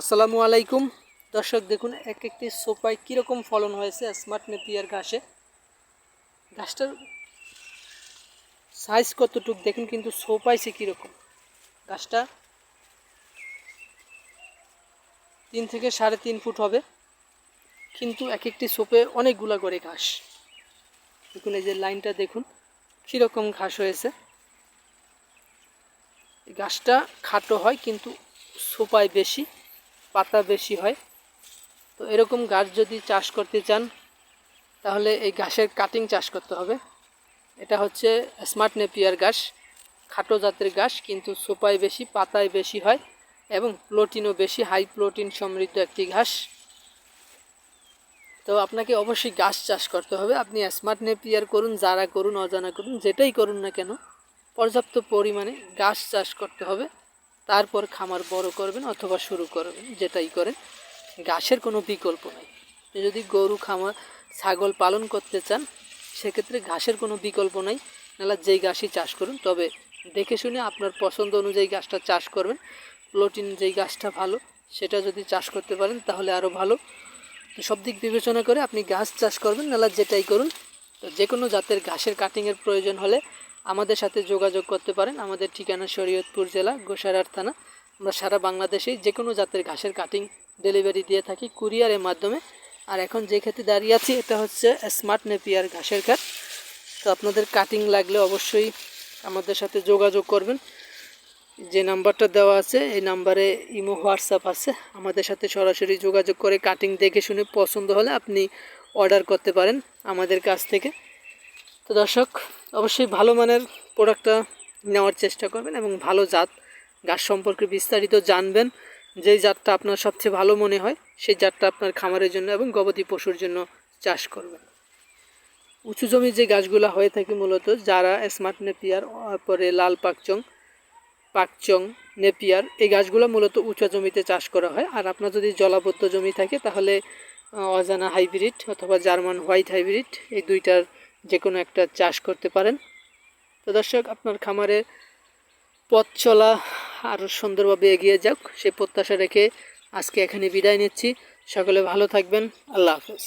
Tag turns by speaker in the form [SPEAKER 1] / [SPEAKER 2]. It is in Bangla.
[SPEAKER 1] আসসালামু আলাইকুম। দর্শক, দেখুন, এক একটি সোপায় কীরকম ফলন হয়েছে স্মার্ট নেপিয়ার ঘাসে। ঘাসটার সাইজ কতটুক, দেখুন, কিন্তু সোপাইছে কীরকম। গাছটা তিন থেকে সাড়ে তিন ফুট হবে, কিন্তু এক একটি সোপে অনেকগুলা করে ঘাস। দেখুন, এই যে লাইনটা, দেখুন, কীরকম ঘাস হয়েছে। গাছটা খাটো হয়, কিন্তু সোপায় বেশি। পাতা বেশি হয়। তো এরকম গাছ যদি চাষ করতে চান, তাহলে এই ঘাসের কাটিং চাষ করতে হবে। এটা হচ্ছে স্মার্ট নেপিয়ার ঘাস খাটো জাতের ঘাস কিন্তু সোপায় বেশি, পাতায় বেশি হয় এবং প্রোটিনও বেশি হাই প্রোটিন সমৃদ্ধ একটি ঘাস। তো আপনাকে অবশ্যই গাছ চাষ করতে হবে। আপনি স্মার্ট নেপিয়ার করুন যারা করুন, অজানা করুন, যেটাই করুন না কেন, পর্যাপ্ত পরিমাণে গাছ চাষ করতে হবে। তারপর খামার বড় করবেন অথবা শুরু করবেন, যেটাই করেন। ঘাসের কোনো বিকল্প নেই। যদি গরু, খামার, ছাগল পালন করতে চান, সেক্ষেত্রে ঘাসের কোনো বিকল্প নাই। নাহলে যেই ঘাসই চাষ করুন, তবে দেখে শুনে আপনার পছন্দ অনুযায়ী গাছটা চাষ করবেন। প্রোটিন যেই গাছটা ভালো, সেটা যদি চাষ করতে পারেন, তাহলে আরও ভালো। তো সব দিক বিবেচনা করে আপনি ঘাস চাষ করবেন, নাহলে যেটাই করুন, তো যে কোনো জাতের ঘাসের কাটিংয়ের প্রয়োজন হলে আমাদের সাথে যোগাযোগ করতে পারেন। আমাদের ঠিকানা শরীয়তপুর জেলা, গোসারার থানা। আমরা সারা বাংলাদেশেই যে কোনো জাতের ঘাসের কাটিং ডেলিভারি দিয়ে থাকি কুরিয়ারের মাধ্যমে। আর এখন যে ক্ষেত্রে দাঁড়িয়ে আছি, এটা হচ্ছে স্মার্ট নেপিয়ার ঘাসের খাত তো আপনাদের কাটিং লাগলে অবশ্যই আমাদের সাথে যোগাযোগ করবেন। যে নাম্বারটা দেওয়া আছে, এই নাম্বারে ইমো, হোয়াটসঅ্যাপ আছে। আমাদের সাথে সরাসরি যোগাযোগ করে কাটিং দেখে শুনে পছন্দ হলে আপনি অর্ডার করতে পারেন আমাদের কাছ থেকে। তো দর্শক, অবশ্যই ভালো মানের প্রোডাক্টটা নেওয়ার চেষ্টা করবেন এবং ভালো জাত, গাছ সম্পর্কে বিস্তারিত জানবেন। যেই জাতটা আপনার সবচেয়ে ভালো মনে হয়, সেই জাতটা আপনার খামারের জন্য এবং গবাদি পশুর জন্য চাষ করবেন। উঁচু জমি যে গাছগুলো হয়ে থাকে মূলত, যারা স্মার্ট নেপিয়ার পরে লাল পাকচং পাকচং নেপিয়ার এই গাছগুলো মূলত উঁচু জমিতে চাষ করা হয়। আর আপনার যদি জলাবদ্ধ জমি থাকে, তাহলে অজানা হাইব্রিড অথবা জার্মান হোয়াইট হাইব্রিড এই দুইটার যে কোনো একটা চাষ করতে পারেন। তো দর্শক, আপনার খামারে পথ চলা আরও সুন্দরভাবে এগিয়ে যাক সেই প্রত্যাশা রেখে আজকে এখানে বিদায় নিচ্ছি। সকলে ভালো থাকবেন। আল্লাহ হাফেজ।